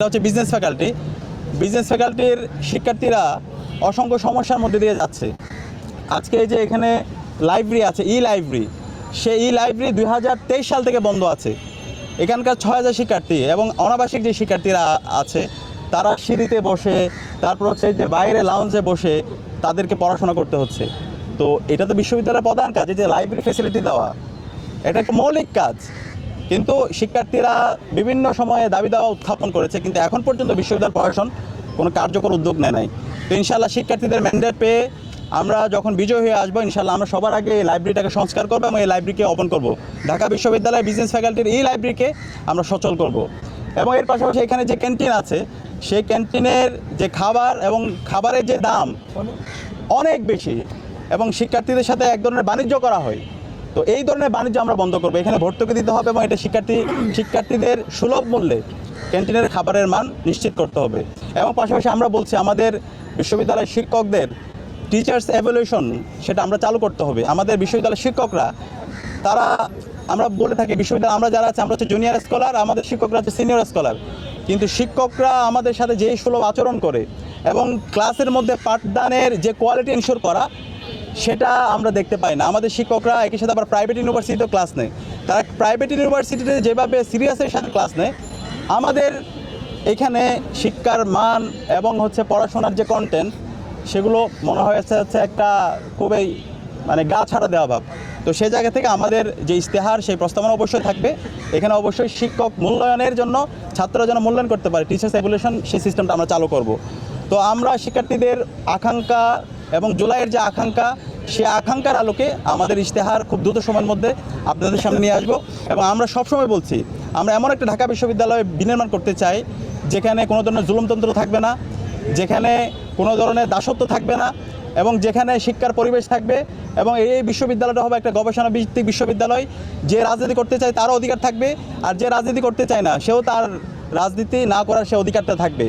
এটা হচ্ছে business faculty business ফ্যাকাল্টির শিক্ষার্থীরা অসংখ্য সমস্যার মধ্যে দিয়ে যাচ্ছে। আজকে যে এখানে লাইব্রেরি আছে ই লাইব্রেরি সে ই লাইব্রেরি দুই হাজার তেইশ সাল থেকে বন্ধ আছে। এখানকার ছয় হাজার শিক্ষার্থী এবং অনাবাসিক যে শিক্ষার্থীরা আছে, তারা সিঁড়িতে বসে, তারপর হচ্ছে যে বাইরে লাউঞ্জে বসে তাদেরকে পড়াশোনা করতে হচ্ছে। তো এটা তো বিশ্ববিদ্যালয়ের প্রধান কাজ যে লাইব্রেরি ফেসিলিটি দেওয়া। এটা একটা মৌলিক কাজ। কিন্তু শিক্ষার্থীরা বিভিন্ন সময়ে দাবি দাওয়া উত্থাপন করেছে, কিন্তু এখন পর্যন্ত বিশ্ববিদ্যালয় প্রশাসন কোনো কার্যকর উদ্যোগ নেয় নাই। তো ইনশাল্লাহ শিক্ষার্থীদের ম্যান্ডেট পেয়ে আমরা যখন বিজয় হয়ে আসব ইনশাল্লাহ আমরা সবার আগে এই লাইব্রেরিটাকে সংস্কার করব এবং এই লাইব্রেরিকে ওপেন করব। ঢাকা বিশ্ববিদ্যালয় বিজনেস ফ্যাকাল্টির এই লাইব্রেরিকে আমরা সচল করব। এবং এর পাশাপাশি এখানে যে ক্যান্টিন আছে, সেই ক্যান্টিনের যে খাবার এবং খাবারের যে দাম অনেক বেশি। এবং শিক্ষার্থীদের সাথে এক ধরনের বাণিজ্য করা হয়। তো এই ধরনের বাণিজ্য আমরা বন্ধ করব। এখানে ভর্তুকি দিতে হবে এবং এটা শিক্ষার্থী শিক্ষার্থীদের সুলভ মূল্যে ক্যান্টিনের খাবারের মান নিশ্চিত করতে হবে। এবং পাশাপাশি আমরা বলছি, আমাদের বিশ্ববিদ্যালয়ের শিক্ষকদের টিচার্স এভলিউশন সেটা আমরা চালু করতে হবে। আমাদের বিশ্ববিদ্যালয়ের শিক্ষকরা, তারা আমরা বলে থাকি, বিশ্ববিদ্যালয় আমরা যারা আছে, আমরা হচ্ছে জুনিয়র স্কলার আমাদের শিক্ষকরা হচ্ছে সিনিয়র স্কলার কিন্তু শিক্ষকরা আমাদের সাথে যেই সুলভ আচরণ করে এবং ক্লাসের মধ্যে পাঠদানের যে কোয়ালিটি ইনশোর করা সেটা আমরা দেখতে পাই না। আমাদের শিক্ষকরা একই সাথে আবার প্রাইভেট ইউনিভার্সিটিতেও ক্লাস নেয়। তারা প্রাইভেট ইউনিভার্সিটিতে যেভাবে সিরিয়াসের সাথে ক্লাস নেয়, আমাদের এখানে শিক্ষার মান এবং হচ্ছে পড়াশোনার যে কন্টেন্ট সেগুলো মনে হয়েছে হচ্ছে একটা খুবই মানে গা ছাড়া দেওয়া ভাব। তো সেই জায়গা থেকে আমাদের যে ইশতেহার, সেই প্রস্তাবনা অবশ্যই থাকবে। এখানে অবশ্যই শিক্ষক মূল্যায়নের জন্য, ছাত্ররা যেন মূল্যায়ন করতে পারে টিচার্স এভুলেশন সেই সিস্টেমটা আমরা চালু করব। তো আমরা শিক্ষার্থীদের আকাঙ্ক্ষা এবং জুলাইয়ের যে আকাঙ্ক্ষা, সে আকাঙ্ক্ষার আলোকে আমাদের ইশতেহার খুব দ্রুত সময়ের মধ্যে আপনাদের সামনে নিয়ে আসব। এবং আমরা সবসময় বলছি, আমরা এমন একটা ঢাকা বিশ্ববিদ্যালয় বিনির্মাণ করতে চাই, যেখানে কোনো ধরনের জুলুমতন্ত্র থাকবে না, যেখানে কোনো ধরনের দাসত্ব থাকবে না, এবং যেখানে শিক্ষার পরিবেশ থাকবে, এবং এই বিশ্ববিদ্যালয়টা হবে একটা গবেষণা ভিত্তিক বিশ্ববিদ্যালয়, যে রাজনীতি করতে চায় তারও অধিকার থাকবে, আর যে রাজনীতি করতে চায় না, সেও তার রাজনীতি না করার সে অধিকারটা থাকবে।